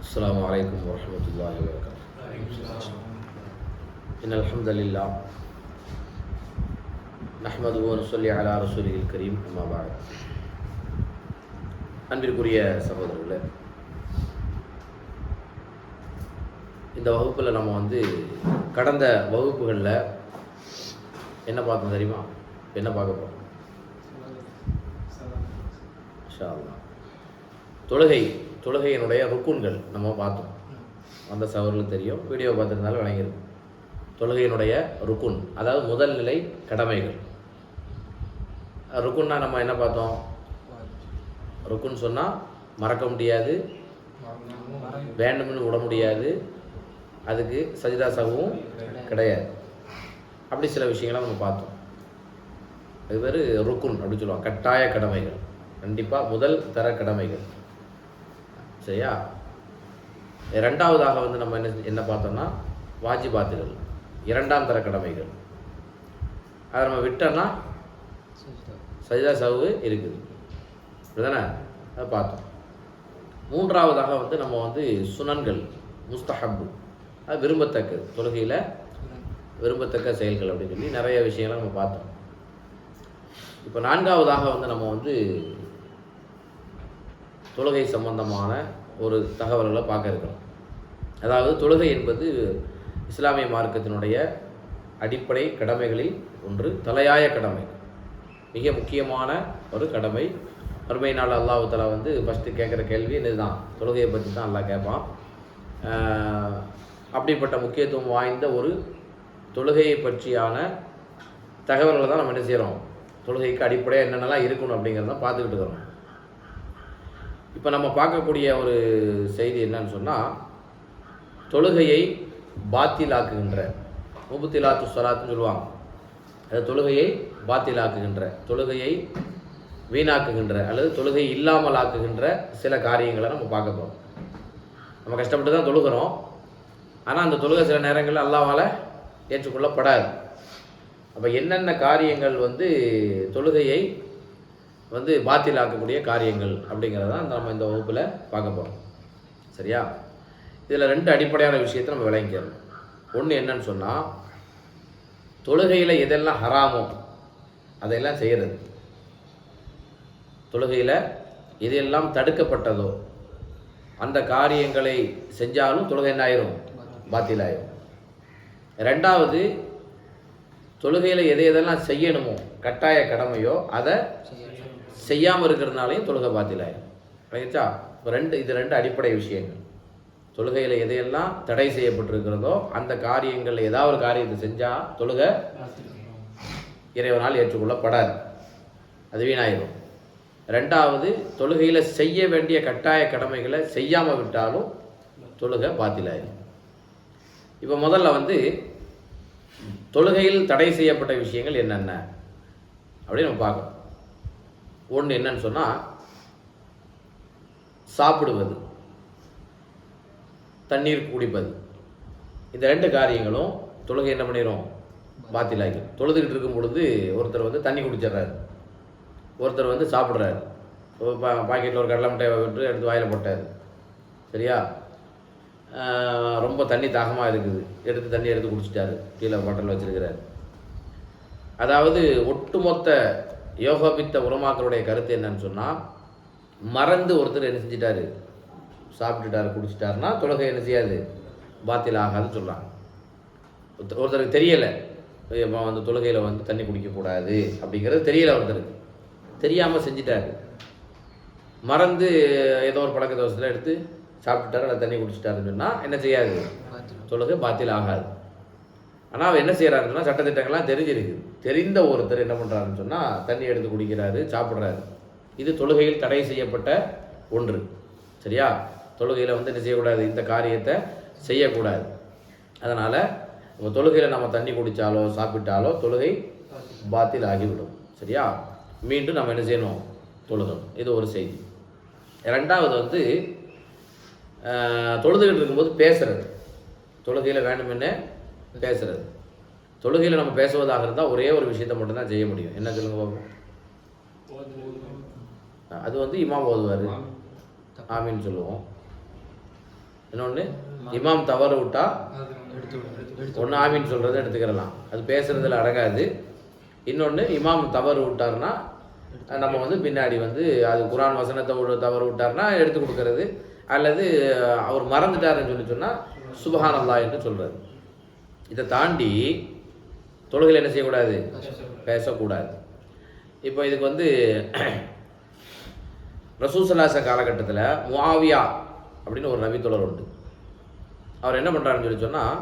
السلام عليكم ورحمة الله وبركاته إن الحمد لله نحمده ونصلي على رسوله الكريم أما بعد அன்பிற்குரிய சகோதரர்களே இந்த வகுப்பில் நம்ம வந்து கடந்த வகுப்புகளில் என்ன பார்த்தோம் தெரியுமா என்ன பார்க்க போகிறோம் இன்ஷா அல்லாஹ். தொழுகை தொழுகையினுடைய ருக்குன்கள் நம்ம பார்த்தோம். அந்த சவர்களுக்கு தெரியும். வீடியோ பார்த்துருந்தாலும் விளங்கிடும் தொழுகையினுடைய ருக்குன் அதாவது முதல் நிலை கடமைகள். ருக்குன்னா நம்ம என்ன பார்த்தோம்? ருக்குன் சொன்னால் மறக்க முடியாது. வேண்டும்னு விட முடியாது. அதுக்கு சஜிதா சகவும் கிடையாது. அப்படி சில விஷயங்களை நம்ம பார்த்தோம். அது பேர் ருக்குன் அப்படின்னு சொல்லுவாங்க. கட்டாய கடமைகள். கண்டிப்பாக முதல் தர கடமைகள். சரியா? ரெண்டாவதாக வந்து நம்ம என்ன என்ன பார்த்தோம்னா வாஜிபாத்துகள் இரண்டாம் தர கடமைகள். அதை நம்ம விட்டோம்னா சஜிதா சவு இருக்குது. அப்படிதானே? அதை பார்த்தோம். மூன்றாவதாக வந்து நம்ம வந்து சுனன்கள் முஸ்தஹப்பு. அது விரும்பத்தக்கது. தொழுகையில் விரும்பத்தக்க செயல்கள் அப்படின்னு சொல்லி நிறைய விஷயங்களை நம்ம பார்த்தோம். இப்போ நான்காவதாக வந்து நம்ம வந்து தொழுகை சம்பந்தமான ஒரு தகவல்களை பார்க்க இருக்கிறோம். அதாவது தொழுகை என்பது இஸ்லாமிய மார்க்கத்தினுடைய அடிப்படை கடமைகளில் ஒன்று தலையாய கடமை. மிக முக்கியமான ஒரு கடமை. மறுமை நாள் அல்லாஹு தலா வந்து ஃபஸ்ட்டு கேட்குற கேள்வி இதுதான் தொழுகையை பற்றி தான் நல்லா கேட்பான். அப்படிப்பட்ட முக்கியத்துவம் வாய்ந்த ஒரு தொழுகையை பற்றியான தகவல்களை தான் நம்ம என்ன செய்கிறோம் தொழுகைக்கு அடிப்படையாக என்னென்னலாம் இருக்கணும் அப்படிங்கிறத பார்த்துக்கிட்டு இருக்கிறோம். இப்போ நம்ம பார்க்கக்கூடிய ஒரு செய்தி என்னன்னு சொன்னால் தொழுகையை பாத்திலாக்குகின்ற முபத்திலாத்து சொலாத்துன்னு சொல்லுவாங்க. அது தொழுகையை பாத்திலாக்குகின்ற தொழுகையை வீணாக்குகின்ற அல்லது தொழுகை இல்லாமல் ஆக்குகின்ற சில காரியங்களை நம்ம பார்க்க போகிறோம் நம்ம கஷ்டப்பட்டு தான் தொழுகிறோம். ஆனால் அந்த தொழுகை சில நேரங்களில் அல்லாவால் ஏற்றுக்கொள்ளப்படாது. அப்போ என்னென்ன காரியங்கள் வந்து தொழுகையை வந்து பாத்திலாக்கக்கூடிய காரியங்கள் அப்படிங்கிறத தான் நம்ம இந்த வகுப்பில் பார்க்க போகிறோம் சரியா? இதில் ரெண்டு அடிப்படையான விஷயத்தை நம்ம விளங்கிக்கிறோம் ஒன்று என்னன்னு சொன்னால் தொழுகையில் எதெல்லாம் ஹராமோ அதையெல்லாம் செய்கிறது தொழுகையில் எதெல்லாம் தடுக்கப்பட்டதோ அந்த காரியங்களை செஞ்சாலும் தொழுகை என்ன ஆயிரும்? பாத்திலாயிரும். ரெண்டாவது தொழுகையில் எதை எதெல்லாம் செய்யணுமோ கட்டாய கடமையோ அதை செய்யாமல் இருக்கிறதுனாலையும் தொழுகை பாத்திலாயிரும் ரைட்டா இப்போ ரெண்டு இது ரெண்டு அடிப்படை விஷயங்கள். தொழுகையில் எதையெல்லாம் தடை செய்யப்பட்டிருக்கிறதோ அந்த காரியங்கள் ஏதாவது ஒரு காரியத்தை செஞ்சால் தொழுகை இறைவனால் ஏற்றுக்கொள்ளப்படாது. அது வீணாயிரும். ரெண்டாவது தொழுகையில் செய்ய வேண்டிய கட்டாய கடமைகளை செய்யாமல் விட்டாலும் தொழுகை பாத்திலாயிரும் இப்போ முதல்ல வந்து தொழுகையில் தடை செய்யப்பட்ட விஷயங்கள் என்னென்ன? அப்படின்னு நம்ம பார்க்கணும். ஒன்று என்னன்னு சொன்னால் சாப்பிடுவது தண்ணீர் குடிப்பது. இந்த ரெண்டு காரியங்களும் தொழுகை என்ன பண்ணிடும் பாத்திலாக்கி தொழுதுகிட்டு இருக்கும் பொழுது ஒருத்தர் வந்து தண்ணி குடிச்சிடுறாரு. ஒருத்தர் வந்து சாப்பிட்றாரு. பாக்கெட்டில் ஒரு கடலை மிட்டாய் விட்டு எடுத்து வாயில் போட்டார். சரியா? ரொம்ப தண்ணி தாகமாக இருக்குது. எடுத்து தண்ணி எடுத்து குடிச்சிட்டாரு. கீழே பாட்டில் வச்சுருக்கிறாரு. அதாவது ஒட்டுமொத்த யோகபித்த உலமாக்களுடைய கருத்து என்னன்னு சொன்னால் மறந்து ஒருத்தர் என்ன செஞ்சிட்டாரு? சாப்பிட்டுட்டாரு குடிச்சிட்டாருன்னா தொழுகை என்ன செய்யாது? பாத்தில் ஆகாதுன்னு சொல்கிறாங்க ஒருத்தர் ஒருத்தருக்கு தெரியலை. வந்து தொழுகையில் வந்து தண்ணி குடிக்கக்கூடாது அப்படிங்கிறது தெரியல ஒருத்தருக்கு. தெரியாமல் செஞ்சிட்டாரு. மறந்து ஏதோ ஒரு பழக்க தோசத்தில் எடுத்து சாப்பிட்டுட்டாரு அல்லது தண்ணி குடிச்சிட்டாருன்னு சொன்னால் என்ன செய்யாது? தொழுகை பாத்தில் ஆகாது ஆனால் அவர் என்ன செய்கிறாருன்னா சட்டத்திட்டங்கள்லாம் தெரிஞ்சிருக்கு. தெரிந்த ஒருத்தர் என்ன பண்ணுறாருன்னு சொன்னால் தண்ணி எடுத்து குடிக்கிறாரு சாப்பிட்றாரு. இது தொழுகையில் தடை செய்யப்பட்ட ஒன்று. சரியா? தொழுகையில் வந்து என்ன செய்யக்கூடாது? இந்த காரியத்தை செய்யக்கூடாது. அதனால் நம்ம தொழுகையில் நம்ம தண்ணி குடித்தாலோ சாப்பிட்டாலோ தொழுகை பாத்தில் ஆகிவிடும். சரியா? மீண்டும் நம்ம என்ன செய்யணும்? தொழுகணும். இது ஒரு செய்தி. ரெண்டாவது வந்து தொழுதுகிட்டு இருக்கும்போது பேசுகிறது தொழுகையில் வேண்டுமென்னே பேசுறது. தொழுகையில் நம்ம பேசுவதாக இருந்தால் ஒரே ஒரு விஷயத்தை மட்டும்தான் செய்ய முடியும். என்ன சொல்லுங்க பார்ப்போம் அது வந்து இமாம் ஓதுவார். ஆமின்னு சொல்லுவோம். இன்னொன்று இமாம் தவறு விட்டா ஒன்று ஆமின்னு சொல்கிறத எடுத்துக்கிறலாம். அது பேசுறதுல அடங்காது. இன்னொன்று இமாம் தவறு விட்டார்னா நம்ம வந்து பின்னாடி வந்து அது குரான் வசனத்தை ஒரு தவறு விட்டார்னா எடுத்து கொடுக்கறது. அல்லது அவர் மறந்துட்டாருன்னு சொல்லி சொன்னால் சுபஹானல்லா என்று சொல்கிறது இதை தாண்டி தொழுகையில் என்ன செய்யக்கூடாது? பேசக்கூடாது. இப்போ இதுக்கு வந்து ரசூசலாச காலகட்டத்தில் முஆவியா அப்படின்னு ஒரு நபித்தொழர் உண்டு. அவர் என்ன பண்ணுறாருன்னு சொல்லி சொன்னால்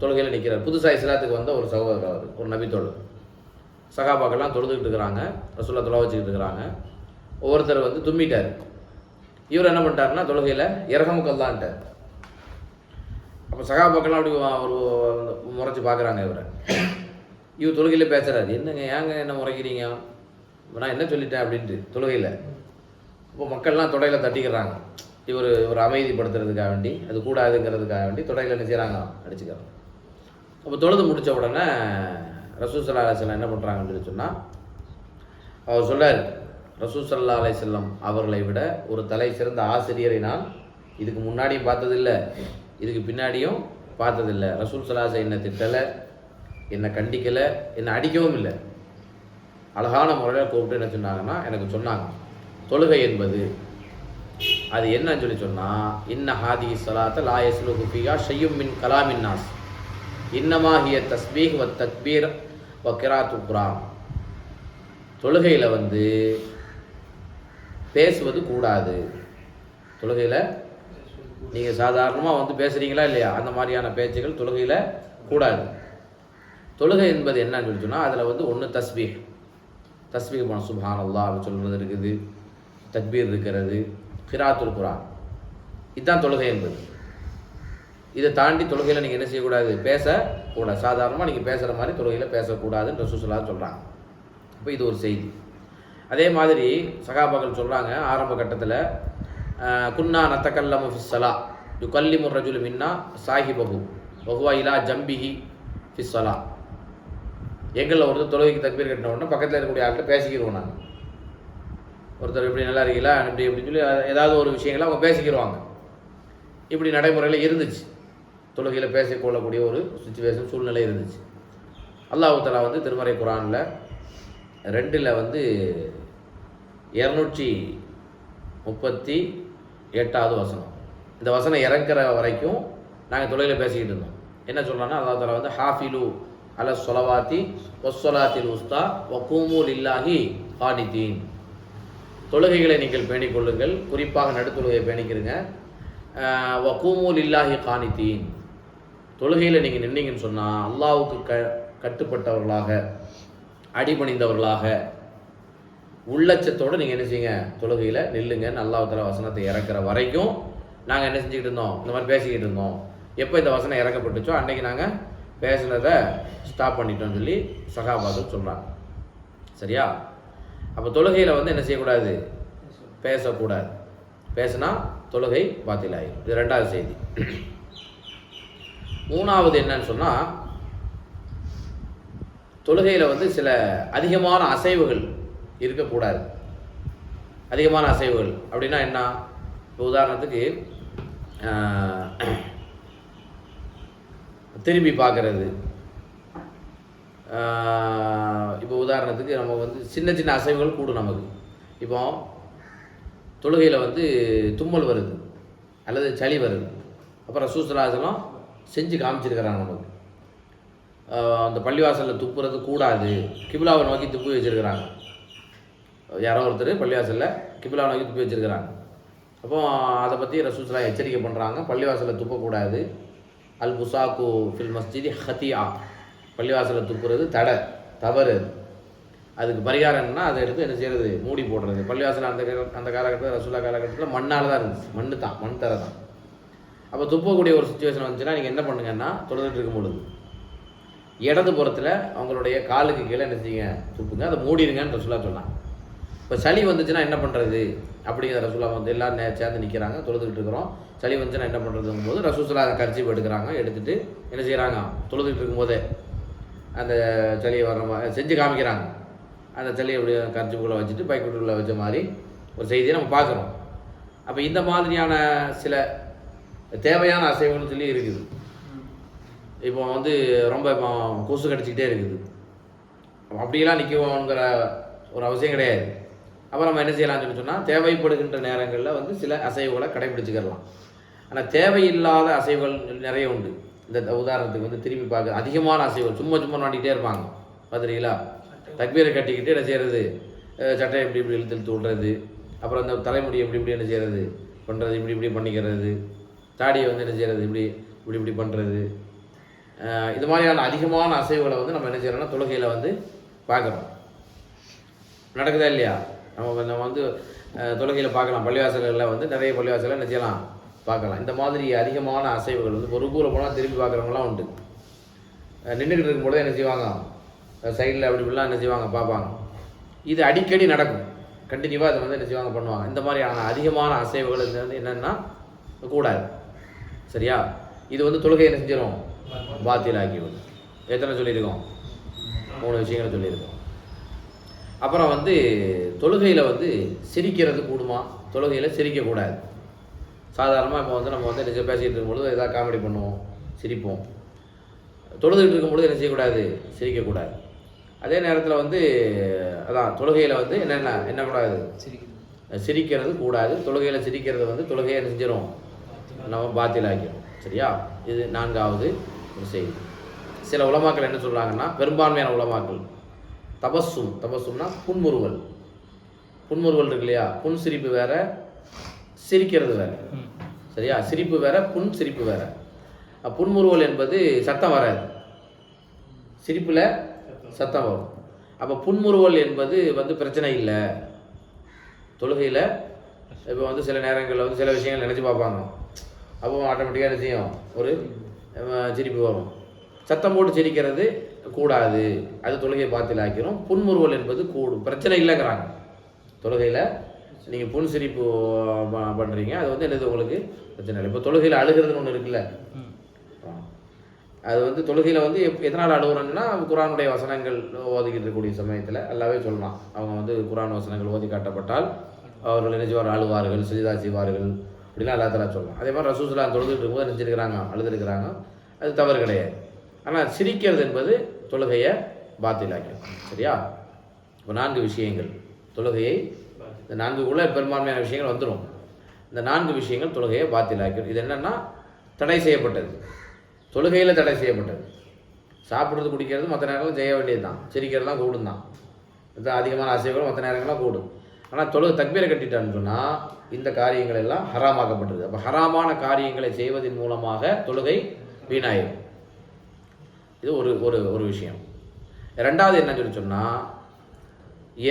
தொழுகையில் நிற்கிறார் புதுசாக இஸ்லாத்துக்கு வந்த ஒரு சகோதரர் அவர் ஒரு நபித்தோழர் சகாபாக்கெல்லாம் தொழுதுகிட்டு இருக்கிறாங்க ரசூல்லா தொலை வச்சுக்கிட்டு இருக்கிறாங்க. ஒவ்வொருத்தர் வந்து தும்மிட்டார் இவர் என்ன பண்ணிட்டாருன்னா தொழுகையில் இறகமுக்கல்லான்ட்டார் அப்போ சகாபாக்கெல்லாம் அப்படி ஒரு முறைச்சி பார்க்குறாங்க இவரை. இவர் தொழுகையில் பேசுகிறாரு என்னங்க ஏங்க என்ன முறைக்கிறீங்க? நான் என்ன சொல்லிட்டேன் அப்படின்ட்டு தொழுகையில். இப்போ மக்கள்லாம் தொடையில் தட்டிக்கிறாங்க. இவர் ஒரு அமைதிப்படுத்துறதுக்காக வேண்டி அது கூடாதுங்கிறதுக்காக வேண்டி தொடையில் என்ன செய்கிறாங்க அடிச்சுக்கிறாங்க. அப்போ தொழுது முடித்த உடனே ரசூல் சல்லா என்ன பண்ணுறாங்கன்னு சொல்லி சொன்னால் அவர் சொல்லார் ரசூல் சல்லா செல்லம் அவர்களை விட ஒரு தலை சிறந்த ஆசிரியரை நான் இதுக்கு முன்னாடியும் பார்த்ததில்லை. இதுக்கு பின்னாடியும் பார்த்ததில்லை. ரசூல் சலாசை என்னை திட்டலை என்னை கண்டிக்கலை என்னை அடிக்கவும் இல்லை. அழகான முறையில் கூப்பிட்டு என்ன சொன்னாங்கன்னா எனக்கு சொன்னாங்க தொழுகை என்பது அது என்னன்னு சொல்லி சொன்னால் இன்ன ஹாதி சலாத்த லாயஸ்லு குஃபியா ஷையும் மின் கலாமின் நாஸ். இன்னமாகிய தஸ்பீக் வ தக்பீர் வ கிராத்து குரான் தொழுகையில் வந்து பேசுவது கூடாது. தொழுகையில் நீங்கள் சாதாரணமாக வந்து பேசுகிறீங்களா இல்லையா? அந்த மாதிரியான பேச்சுகள் தொழுகையில் கூடாது. தொழுகை என்பது என்னன்னு சொல்லி சொன்னால் அதில் வந்து ஒன்று தஸ்பீக் தஸ்பீர் பண்ண சுபான் அல்லா அப்படி சொல்கிறது இருக்குது. தக்பீர் இருக்கிறது. கிராத்துல் குரான். இதுதான் தொழுகை என்பது. இதை தாண்டி தொழுகையில் நீங்கள் என்ன செய்யக்கூடாது? பேசக்கூடாது. சாதாரணமாக நீங்கள் பேசுகிற மாதிரி தொழுகையில் பேசக்கூடாதுன்ற ரசூசலா சொல்கிறாங்க இப்போ இது ஒரு செய்தி. அதே மாதிரி சகாபாக்கள் சொல்கிறாங்க ஆரம்ப கட்டத்தில் குன்னா நத்தக்கல்லமு ஃபிஸ்ஸலா யு கல்லிமு ரஜுலு மின்னா சாஹிபபு பகுவா இலா ஜம்பிஹி ஃபிஸ்ஸலா எங்களில் ஒருத்தர் தொழுகைக்கு தக்பீர் கட்டின உடனே பக்கத்தில் இருக்கக்கூடிய ஆள்கிட்ட பேசிக்கிடுவோம் நாங்கள் ஒருத்தர் இப்படி நல்லா இருக்கீங்களா? இப்படி இப்படி சொல்லி ஏதாவது ஒரு விஷயங்களை அவங்க பேசிக்கிடுவாங்க இப்படி நடைமுறையில் இருந்துச்சு. தொழுகையில் பேசிக்கொள்ளக்கூடிய ஒரு சுச்சுவேஷன் சூழ்நிலை இருந்துச்சு. அல்லாஹாலா வந்து திருமறை குரானில் ரெண்டில் வந்து இரநூற்றி முப்பத்தி எட்டாவது வசனம். இந்த வசனம் இறங்குற வரைக்கும் நாங்கள் தொழிலில் பேசிக்கிட்டு இருந்தோம். என்ன சொல்கிறோன்னா அல்லா தலா வந்து ஹாஃபிலு அல சொலவாத்தி ஒஸ்வலாத்தில் உஸ்தா ஒக்கூமூல் இல்லாஹி ஹானிதீன் தொழுகைகளை நீங்கள் பேணிக் கொள்ளுங்கள் குறிப்பாக நடுத்தொழுகையை பேணிக்கிறங்க. வக்கூமூல் இல்லாஹி காணித்தீன் தொழுகையில் நீங்கள் நின்னீங்கன்னு சொன்னால் அல்லாவுக்கு க கட்டுப்பட்டவர்களாக அடிபணிந்தவர்களாக உள்ளச்சத்தோடு நீங்கள் என்ன செய்யுங்க? தொழுகையில் நில்லுங்க. நல்லா தலா வசனத்தை இறக்குற வரைக்கும் நாங்கள் என்ன செஞ்சுக்கிட்டு இருந்தோம்? இந்த மாதிரி பேசிக்கிட்டு இருந்தோம். எப்போ இந்த வசனம் இறக்கப்பட்டுச்சோ அன்றைக்கி நாங்கள் பேசுனதை ஸ்டாப் பண்ணிட்டோம்னு சொல்லி சகாபாதம் சொல்கிறாங்க சரியா? அப்போ தொழுகையில் வந்து என்ன செய்யக்கூடாது? பேசக்கூடாது. பேசினா தொழுகை பாத்திலாயிரும். இது ரெண்டாவது செய்தி. மூணாவது என்னன்னு சொன்னால் தொழுகையில் வந்து சில அதிகமான அசைவுகள் இருக்கக்கூடாது. அதிகமான அசைவுகள். அப்படின்னா என்ன? இப்போ உதாரணத்துக்கு திரும்பி பார்க்கறது. இப்போ உதாரணத்துக்கு நம்ம வந்து சின்ன சின்ன அசைவுகள் கூடும் நமக்கு. இப்போ தொழுகையில் வந்து தும்மல் வருது அல்லது சளி வருது. அப்புறம் சூசலாசனம் செஞ்சு காமிச்சிருக்கிறாங்க நமக்கு. அந்த பள்ளிவாசலில் துப்புறது கூடாது. கிபிலாவை நோக்கி துப்பி வச்சுருக்கிறாங்க. யாரோ ஒருத்தர் பள்ளிவாசலில் கிபிலா நோக்கி துப்பி வச்சுருக்கிறாங்க. அப்போ அதை பற்றி ரசூசலா எச்சரிக்கை பண்ணுறாங்க பள்ளிவாசலில் துப்பக்கூடாது. அல் புசாக்கு ஃபில் மஸ்ஜிதி ஹத்தியா பள்ளிவாசலில் துப்புறது தடை தவறு. அதுக்கு பரிகாரம் அதை எடுத்து என்ன செய்யறது? மூடி போடுறது. பள்ளிவாசல் அந்த அந்த காலகட்டத்தில் ரசூலா காலகட்டத்தில் மண்ணால் தான் இருந்துச்சு. மண்ணு தான் மண் தர தான். அப்போ துப்பக்கூடிய ஒரு சுச்சுவேஷன் வந்துச்சுன்னா நீங்கள் என்ன பண்ணுங்கன்னா தொழுதுட்டு இருக்கும் பொழுது இடது புறத்தில் அவங்களுடைய காலுக்கு கீழே என்ன செய்யுங்க? துப்புங்க. அதை மூடிடுங்கன்னு ரசூலா சொன்னாங்க. இப்போ சளி வந்துச்சுன்னா என்ன பண்ணுறது அப்படிங்கிற ரசூலா வந்து எல்லாரும் நே- சேர்ந்து நிற்கிறாங்க தொழுதுகிட்டு இருக்கிறோம். சளி வந்துச்சுன்னா என்ன பண்ணுறதுங்கும் போது ரசூசலா அதை கரிச்சி எடுக்கிறாங்க எடுத்துட்டு என்ன செய்கிறாங்க தொழுதுகிட்டு இருக்கும்போதே அந்த சளியை வர்ற மாதிரி செஞ்சு காமிக்கிறாங்க. அந்த சளியை அப்படி கரிச்சிக்குள்ளே வச்சுட்டு பைக்குள்ளே வச்ச மாதிரி ஒரு செய்தியை நம்ம பார்க்குறோம். அப்போ இந்த மாதிரியான சில தேவையான அசைவுன்னு சொல்லி இருக்குது. இப்போ வந்து ரொம்ப இப்போ கொசு கடிச்சிக்கிட்டே இருக்குது. அப்படியெல்லாம் நிற்கணுங்கிற ஒரு அவசியம் கிடையாது. அப்போ நம்ம என்ன செய்யலாம்னு சொல்லி சொன்னால் தேவைப்படுகின்ற நேரங்களில் வந்து சில அசைவுகளை கடைபிடிச்சுக்கலாம் ஆனால் தேவையில்லாத அசைவுகள் நிறைய உண்டு. இந்த உதாரணத்துக்கு வந்து திரும்பி பார்க்க அதிகமான அசைவுகள் சும்மா சும்மா நோண்டிக்கிட்டே இருப்பாங்க. பார்த்துறீங்களா தக்பீரை கட்டிக்கிட்டு என்ன செய்கிறது சட்டை இப்படி இப்படி இழுத்து இழுத்து விடுறது அப்புறம் இந்த தலைமுடி இப்படி இப்படி என்ன செய்கிறது பண்ணுறது இப்படி இப்படி பண்ணிக்கிறது. தாடியை வந்து என்ன செய்கிறது இப்படி இப்படி இப்படி பண்ணுறது இது மாதிரியான அதிகமான அசைவுகளை வந்து நம்ம என்ன செய்யறோம்னா தொழுகையில் வந்து பார்க்குறோம். நடக்குதா இல்லையா? நம்ம நம்ம வந்து தொழுகையில் பார்க்கலாம். பள்ளிவாசல்களில் வந்து நிறைய பள்ளிவாசலில் என்ன செய்யலாம்? பார்க்கலாம். இந்த மாதிரி அதிகமான அசைவுகள் வந்து ஒரு கூரை போனால் திரும்பி பார்க்குறவங்களாம் உண்டு. நின்றுக்கிட்டு இருக்கும்போது என்ன செய்வாங்க? சைடில் அப்படி இப்படிலாம் என்ன செய்வாங்க? பார்ப்பாங்க. இது அடிக்கடி நடக்கும். கண்டினியூவாக அதை வந்து என்ன செய்வாங்க? பண்ணுவாங்க. இந்த மாதிரியான அதிகமான அசைவுகள் வந்து என்னென்னா கூடாது. சரியா? இது வந்து தொழுகை என்ன செஞ்சிடும் பாத்தியில் ஆக்கி எத்தனை சொல்லியிருக்கோம்? மூணு விஷயங்களை சொல்லியிருக்கோம். அப்புறம் வந்து தொழுகையில் வந்து சிரிக்கிறது கூடுமா? தொழுகையில் சிரிக்கக்கூடாது சாதாரணமாக இப்போ வந்து நம்ம வந்து நிஜ பேசிகிட்டு இருக்கும்பொழுது ஏதாவது காமெடி பண்ணுவோம் சிரிப்போம். தொழுதுகிட்டு இருக்கும்பொழுது என்ன செய்யக்கூடாது? சிரிக்கக்கூடாது. அதே நேரத்தில் வந்து அதான் தொழுகையில் வந்து என்னென்ன என்ன கூடாது சிரிக்குது சிரிக்கிறது கூடாது. தொழுகையில் சிரிக்கிறது வந்து தொழுகையை செஞ்சிடும் நம்ம பாத்திலாக்கிடும் சரியா? இது நான்காவது ஒரு செய்தி. சில உலமாக்கள் என்ன சொல்கிறாங்கன்னா பெரும்பான்மையான உலமாக்கள் தபஸ்ஸும் தபஸ்ஸும்னா புன்முறுவல். புன்முறுவல் இருக்கு இல்லையா? புன் சிரிப்பு வேற சிரிக்கிறது வேற. சரியா? சிரிப்பு வேற புன் சிரிப்பு வேற. புன்முறுவல் என்பது சத்தம் வராது. சிரிப்பில் சத்தம் வரும். அப்போ புன்முறுவல் என்பது வந்து பிரச்சனை இல்லை. தொழுகையில் இப்போ வந்து சில நேரங்களில் வந்து சில விஷயங்கள் நினச்சி பார்ப்பாங்க. அப்போ ஆட்டோமேட்டிக்காக என்ன செய்யும்? ஒரு சிரிப்பு வரும். சத்தம் போட்டு சிரிக்கிறது கூடாது. அது தொழுகையை பாத்தில் ஆக்கிறோம் புன்முறுவல் என்பது கூடும். பிரச்சனை இல்லைங்கிறாங்க. தொழுகையில் நீங்கள் புன் சிரிப்பு ப- பண்ணுறீங்க அது வந்து என்னது உங்களுக்கு? பிரச்சனை இல்லை. இப்போ தொழுகையில் அழுகிறதுன்னு ஒன்று இருக்குல்ல? அது வந்து தொழுகையில் வந்து எப் எதனால் அழுகுறோம்னா குரானுடைய வசனங்கள் ஓதிக்கிட்டு இருக்கக்கூடிய சமயத்தில் எல்லாவே சொல்லலாம். அவங்க வந்து குரான் வசனங்கள் ஓதி காட்டப்பட்டால் அவர்கள் நினைச்சுவார் அழுவார்கள் சிறிதா செய்வார்கள். இப்படிலாம் எல்லாத்தெல்லாம் சொல்லலாம். அதே மாதிரி ரசூசுல்லா தொழுதுட்டு இருக்கும்போது நினச்சிருக்கிறாங்க அழுதுருக்கிறாங்க. அது தவறு கிடையாது. ஆனால் சிரிக்கிறது என்பது தொழுகையை பாத்திலாக்கும் சரியா? இப்போ நான்கு விஷயங்கள். தொழுகையை இந்த நான்கு உள்ள பெரும்பான்மையான விஷயங்கள் வந்துடும். இந்த நான்கு விஷயங்கள் தொழுகையை பாத்திலாக்கும் இது என்னென்னா தடை செய்யப்பட்டது. தொழுகையில் தடை செய்யப்பட்டது. சாப்பிட்றது குடிக்கிறது மற்ற நேரங்களும் செய்ய வேண்டியது தான் சிரிக்கிறது தான் கூடும் தான். இது அதிகமான அசைவுகளும் மற்ற நேரங்கள்லாம் கூடும். ஆனால் தொழுகை தக்பீரை கட்டிட்டான்னு சொன்னால் இந்த காரியங்கள் எல்லாம் ஹராமாக்கப்பட்டது. அப்போ ஹராமான காரியங்களை செய்வதன் மூலமாக தொழுகை வீணாயிடும் இது ஒரு ஒரு ஒரு விஷயம். ரெண்டாவது என்ன சொல்லி சொன்னால்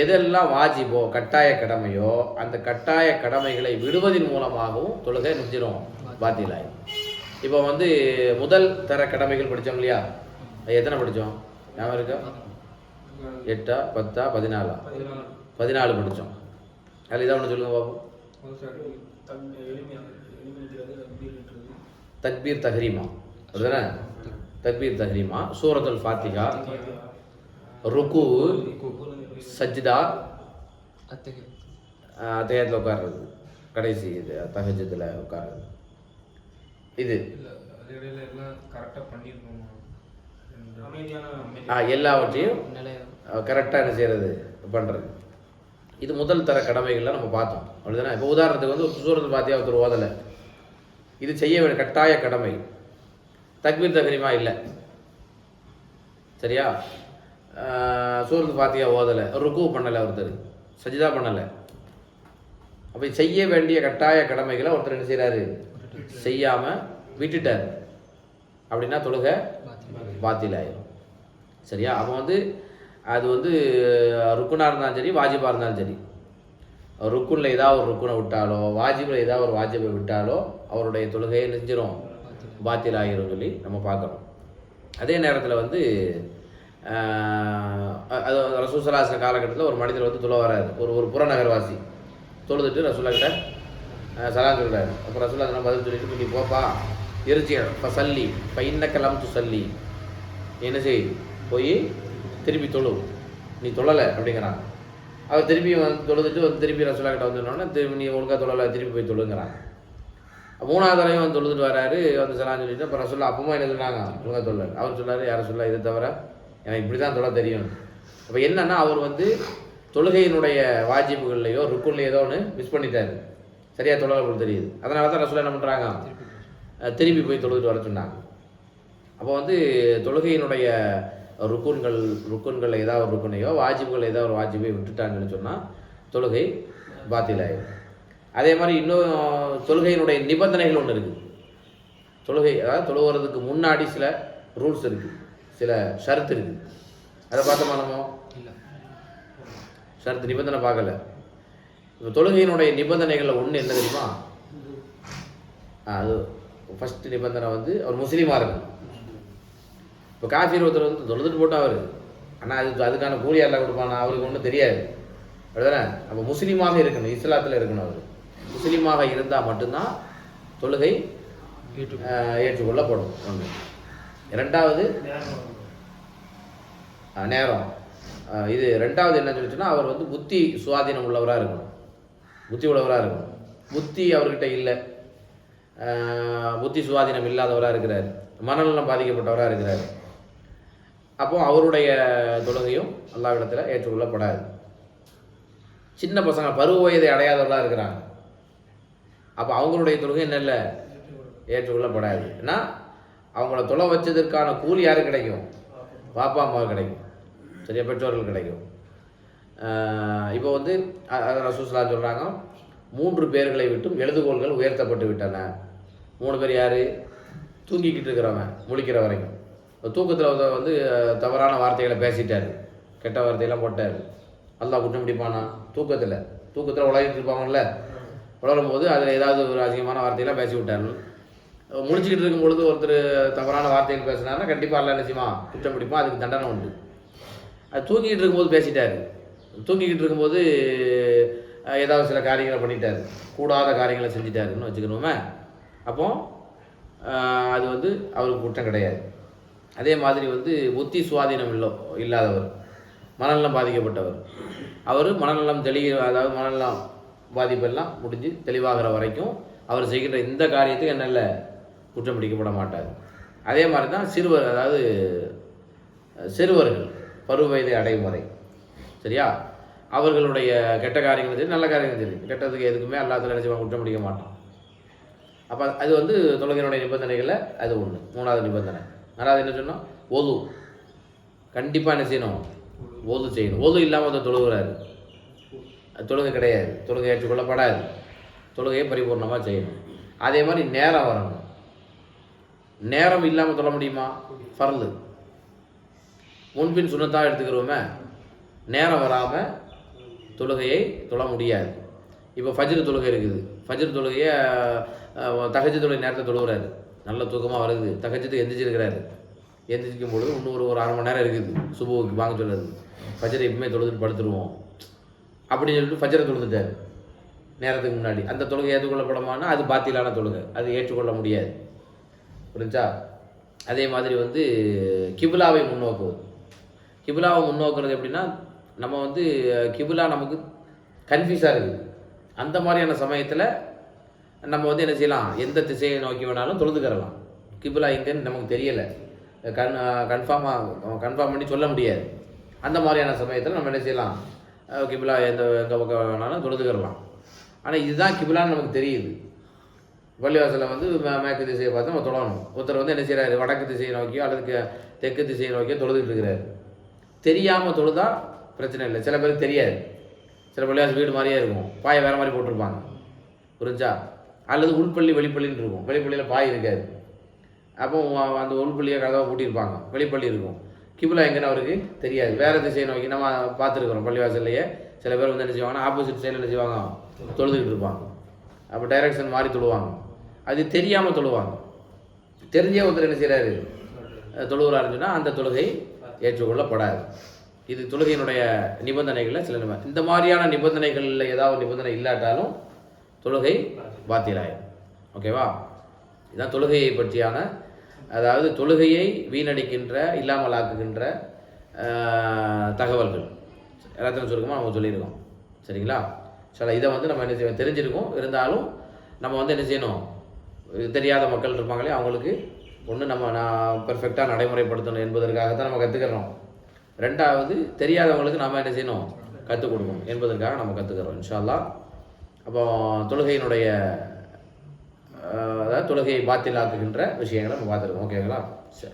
எதெல்லாம் வாஜிபோ கட்டாய கடமையோ அந்த கட்டாய கடமைகளை விடுவதன் மூலமாகவும் தொழுகை நிச்சிரும் பாத்திலாயிரும் இப்போ வந்து முதல் தர கடமைகள் படித்தோம் இல்லையா? எத்தனை படித்தோம் ஞாபகம் இருக்கா? எட்டா பத்தா பதினாலா? பதினாலு படித்தோம் அதில் இதாக ஒன்று சொல்லுங்க பாப்போம் தக்பீர் தஹ்ரீமா. அதுதானே? தக்பீர் தஹ்ரீமா சூரத்துல் ஃபாத்திகா ருக்கு சஜ்ஜிதா அத்தையத்தில் உட்கார்றது. கடைசி இது தகஜத்தில் உட்கார்றது. இது. இடையில ஆ, எல்லாவற்றையும் கரெக்டாக என்ன செய்கிறது பண்ணுறது இது முதல் தர கடமைகள்லாம் நம்ம பார்த்தோம். அப்படிதானே இப்போ உதாரணத்துக்கு வந்து ஒரு சூரத்து பாத்தியா ஒருத்தர் ஓதலை. இது செய்ய வேண்டிய கட்டாய கடமை. தக்பீர் தகரிமா இல்லை. சரியா? சூரத்து பாத்தியா ஓதலை. ருக்கு பண்ணலை ஒருத்தர். சஜிதா பண்ணலை. அப்போ செய்ய வேண்டிய கட்டாய கடமைகளை ஒருத்தர் என்ன செய்கிறாரு செய்யாமல் விட்டுட்டார். அப்படின்னா தொழுகை பாத்தியில் ஆயிரும் சரியா? அவன் வந்து அது வந்து ருக்குனாக இருந்தாலும் சரி வாஜிபாக இருந்தாலும் சரி. ருக்குனில் ஏதாவது ஒரு ருக்குனை விட்டாலோ வாஜிபில் ஏதாவது ஒரு வாஜிபை விட்டாலோ அவருடைய தொழுகையை நெஞ்சிரும். பாத்தில் சொல்லி நம்ம பார்க்குறோம் அதே நேரத்தில் வந்து அது ரசூசலாச காலகட்டத்தில் ஒரு மனிதர் வந்து துள வராது ஒரு ஒரு புறநகர்வாசி தொழுதுட்டு ரசூலா கிட்ட சலாம் சொல்கிறாரு அப்போ ரசூலா அதெல்லாம் பதில் சொல்லிட்டு நீ போப்பா இருச்சி இப்போ சல்லி. இப்போ இன்னக்கலம் து சல்லி என்ன செய்? போய் திருப்பி தொழு. நீ தொழலை அப்படிங்கிறான் அவர் திருப்பி வந்து தொழுதுட்டு வந்து திருப்பி ரசூலா கிட்ட வந்துடனோடனே திரும்பி நீ ஒழுங்காக தொழலை திருப்பி போய் தொழுங்கிறாங்க. மூணாவது தடவையும் வந்து தொழுதுட்டு வராரு வந்து சலாம் சொல்லிட்டு அப்புறம் சொல்ல அப்பமா என்ன சொன்னாங்க? ஒழுங்கா சொல்லார் அவர் சொன்னார் யாரும் சொல்ல இதை தவிர எனக்கு இப்படி தான் தொலை தெரியும். அப்போ என்னன்னா அவர் வந்து தொழுகையினுடைய வாஜிப்புகள்லையோ ருக்குன்லையோ ஏதோ ஒன்று மிஸ் பண்ணிட்டாரு. சரியாக தொழில் போல தெரியுது. அதனால தான் ரசூலா என்ன பண்ணுறாங்க திரும்பி திருப்பி போய் தொழுதுட்டு வர சொன்னாங்க. அப்போ வந்து தொழுகையினுடைய ருக்குன்கள் ருக்குன்கள் ஏதாவது ஒரு ருக்குனையோ வாஜிப்புகள் ஏதாவது ஒரு வாஜிப்பை விட்டுட்டாங்கன்னு சொன்னால் தொழுகை பாத்திலாயிடும் அதே மாதிரி இன்னும் தொழுகையினுடைய நிபந்தனைகள் ஒன்று இருக்குது தொழுகை அதாவது தொழுகிறதுக்கு முன்னாடி சில ரூல்ஸ் இருக்குது சில ஷரத்து இருக்குது அதை பார்த்தோமா நம்ம? இல்லை. ஷரத்து நிபந்தனை பார்க்கல. இப்போ தொழுகையினுடைய நிபந்தனைகளில் ஒன்று என்ன தெரியுமா? அது ஃபஸ்ட்டு நிபந்தனை வந்து அவர் முஸ்லீமாக இருக்கணும். இப்போ காஃபீர் ஒருத்தர் வந்து தொழுதுட்டு போட்டா அவர் ஆனால் அது அதுக்கான கூலி யாரில் கொடுப்பானா அவருக்கு ஒன்றும் தெரியாது. அப்படிதானே? அப்போ முஸ்லீமாக இருக்கணும் இஸ்லாத்தில் இருக்கணும் அவர். முஸ்லீமாக இருந்தால் மட்டும்தான் தொழுகை ஏற்றுக்கொள்ளப்படும். ஒன்று ரெண்டாவது நேரம். இது ரெண்டாவது என்ன சொல்லிச்சுன்னா அவர் வந்து புத்தி சுவாதீனம் உள்ளவராக இருக்கணும். புத்தி உள்ளவராக இருக்கணும். புத்தி அவர்கிட்ட இல்லை. புத்தி சுவாதீனம் இல்லாதவராக இருக்கிறார். மனநலம் பாதிக்கப்பட்டவராக இருக்கிறார். அப்போ அவருடைய தொழுகையும் அல்லாவிடத்தில் ஏற்றுக்கொள்ளப்படாது. சின்ன பசங்க பருவ வயதை அடையாதவர்களாக இருக்கிறாங்க. அப்போ அவங்களுடைய தொழுகை என்ன இல்லை? ஏற்றுக்கொள்ளப்படாது. ஏன்னா அவங்கள தொலை வச்சதற்கான கூலி யாருக்கு கிடைக்கும்? பாப்பா அம்மா கிடைக்கும். சரியா பெற்றோர்கள் கிடைக்கும். இப்போ வந்து ரசூஸ்லா சொல்கிறாங்க மூன்று பேர்களை விட்டும் எழுதுகோள்கள் உயர்த்தப்பட்டு விட்டன. மூணு பேர் யார்? தூங்கிக்கிட்டு இருக்கிறவன் முழிக்கிற வரைக்கும். தூக்கத்தில் வந்து தவறான வார்த்தைகளை பேசிட்டார். கெட்ட வார்த்தையெல்லாம் போட்டார். அல்லா குற்றம் பிடிப்பானா தூக்கத்தில். தூக்கத்தில் உலகிட்டு இருப்பாங்கல்ல. உளரும் போது அதில் ஏதாவது ஒரு அதிகமான வார்த்தையெல்லாம் பேசி விட்டாரு முடிச்சுக்கிட்டு இருக்கும் பொழுது ஒருத்தர் தவறான வார்த்தைகள் பேசினாருன்னா கண்டிப்பாக இல்லை நிச்சயமா குற்றம் பிடிப்போம் அதுக்கு தண்டனை உண்டு. அது தூங்கிக்கிட்டு இருக்கும்போது பேசிட்டாரு. தூங்கிக்கிட்டு இருக்கும்போது ஏதாவது சில காரியங்களை பண்ணிட்டாரு. கூடாத காரியங்களை செஞ்சிட்டாருன்னு வச்சுக்கணுமே. அப்போ அது வந்து அவருக்கு குற்றம் கிடையாது. அதே மாதிரி வந்து புத்தி சுவாதீனம் இல்லோ இல்லாதவர். மனநலம் பாதிக்கப்பட்டவர். அவர் மனநலம் தெளிகிற அதாவது மனநலம் பாதிப்பெல்லாம் முடிஞ்சு தெளிவாகிற வரைக்கும் அவர் செய்கின்ற இந்த காரியத்துக்கு என்ன குற்றம் பிடிக்கப்பட மாட்டார். அதே மாதிரி தான் சிறுவர் அதாவது சிறுவர்கள் பருவ வயதை அடையும் வரை. சரியா? அவர்களுடைய கெட்ட காரியங்களும் சரி நல்ல காரியங்களும் சரி. கெட்டதுக்கு எதுக்குமே அல்லாத்துல நினைச்சு குற்றம் பிடிக்க மாட்டோம் அப்போ அது வந்து தொழுகையினுடைய நிபந்தனைகளில் அது ஒன்று மூணாவது நிபந்தனை. நாலாவது என்ன சொன்னால் ஒது. கண்டிப்பாக என்ன செய்யணும்? ஒது செய்யணும். ஒது இல்லாமல் ஒருத்தர் தொழுகிறாரு. தொழுகை கிடையாது தொழுகை ஏற்றுக்கொள்ளப்படாது. தொழுகையை பரிபூர்ணமாக செய்யணும். அதே மாதிரி நேரம் வரணும். நேரம் இல்லாமல் தொழ முடியுமா? ஃபர்லு முன்பின் சுண்ணத்தாக எடுத்துக்கிறோமே. நேரம் வராமல் தொழுகையை தொழ முடியாது. இப்போ ஃபஜ்ரு தொழுகை இருக்குது. ஃபஜ்ரு தொழுகையை தகஜ தொழுகை நேரத்தை தொழுகிறாரு நல்ல தூக்கமாக வருது. தகஜத்துக்கு எந்திரிச்சிருக்கிறாரு. எந்திரிக்கும் பொழுது இன்னும் ஒரு ஒரு அரை மணி நேரம் இருக்குது. சுபுவுக்கு வாங்க சொல்லுறது ஃபஜ்ரை எப்பவுமே தொழுதுட்டு படுத்துருவோம். அப்படின்னு சொல்லிட்டு ஃபஜரை தொழுதுட்டாரு. நேரத்துக்கு முன்னாடி. அந்த தொழுகை ஏற்றுக்கொள்ளப்படமானா அது பாத்திலான தொழுகை. அது ஏற்றுக்கொள்ள முடியாது. புரிஞ்சா? அதே மாதிரி வந்து கிபுலாவை முன்னோக்குவது. கிபுலாவை முன்னோக்குறது எப்படின்னா நம்ம வந்து கிபுலா நமக்கு கன்ஃபியூஸாக இருக்குது. அந்த மாதிரியான சமயத்தில் நம்ம வந்து என்ன செய்யலாம்? எந்த திசையை நோக்கி வேணாலும் தொழுதுக்கிறலாம் கிபுலா எங்கன்னு நமக்கு தெரியலை. கன் கன்ஃபார்மாக கன்ஃபார்ம் பண்ணி சொல்ல முடியாது. அந்த மாதிரியான சமயத்தில் நம்ம என்ன செய்யலாம்? கிபிலா எந்த எங்கே பக்கம் வேணாலும் தொழுதுக்கிறலாம் ஆனால் இதுதான் கிபிலான்னு நமக்கு தெரியுது. பள்ளிவாசலில் வந்து மே- மேற்கு திசையை பார்த்து நம்ம தொழணும் ஒருத்தர் வந்து என்ன செய்கிறாரு வடக்கு திசையை நோக்கியோ அல்லது தெற்கு திசையை நோக்கியோ தொழுதுகிட்டு இருக்கிறாரு தெரியாமல் தொழுதா பிரச்சனை இல்லை. சில பேருக்கு தெரியாது. சில பள்ளிவாசல் வீடு மாதிரியே இருக்கும். பாயை வேறு மாதிரி போட்டிருப்பாங்க. புரிஞ்சா? அல்லது உள்பள்ளி வெளிப்பள்ளின்னு இருக்கும். வெளிப்பள்ளியில் பாய் இருக்காது. அப்போ அந்த உள்பள்ளியை கதவை பூட்டியிருப்பாங்க. வெளிப்பள்ளி இருக்கும். கிபிலா எங்கன்னு அவருக்கு தெரியாது. வேறு திசையை நோக்கி நம்ம பார்த்துருக்குறோம் பள்ளிவாசல்லையே. சில பேர் வந்து என்ன செய்வாங்கன்னா ஆப்போசிட் சைடில் என்ன செய்வாங்க? தொழுதுகிட்டு இருப்பாங்க. அப்போ டைரக்ஷன் மாறி தொழுவாங்க. அது தெரியாமல் தொழுவாங்க. தெரிஞ்சே ஒருத்தர் என்ன செய்கிறாரு தொழுகிறாருன்னு சொன்னால் அந்த தொழுகை ஏற்றுக்கொள்ளப்படாது. இது தொழுகையினுடைய நிபந்தனைகளில் சில நிப இந்த மாதிரியான நிபந்தனைகளில் ஏதாவது நிபந்தனை இல்லாட்டாலும் தொழுகை பாத்தியலாயிரும் ஓகேவா? இதுதான் தொழுகையை பற்றியான அதாவது தொழுகையை வீணடிக்கின்ற இல்லாமல் ஆக்குகின்ற தகவல்கள். எல்லாத்தையும் சுருக்கமாக நம்ம சொல்லியிருக்கோம். சரிங்களா? சில இதை வந்து நம்ம என்ன செய்வோம் தெரிஞ்சிருக்கோம். இருந்தாலும் நம்ம வந்து என்ன செய்யணும்? தெரியாத மக்கள் இருப்பாங்களே அவங்களுக்கு ஒன்று நம்ம நான் பெர்ஃபெக்டாக நடைமுறைப்படுத்தணும் என்பதற்காக தான் நம்ம கற்றுக்கிறோம் ரெண்டாவது தெரியாதவங்களுக்கு நாம் என்ன செய்யணும்? கற்றுக் கொடுக்கணும் என்பதற்காக நம்ம கற்றுக்கிறோம் இன்ஷால்லா அப்போ தொழுகையினுடைய அதாவது தொழுகையை பாத்திலாக்குகின்ற விஷயங்களை நம்ம பார்த்துருக்கோம். ஓகேங்களா சரி.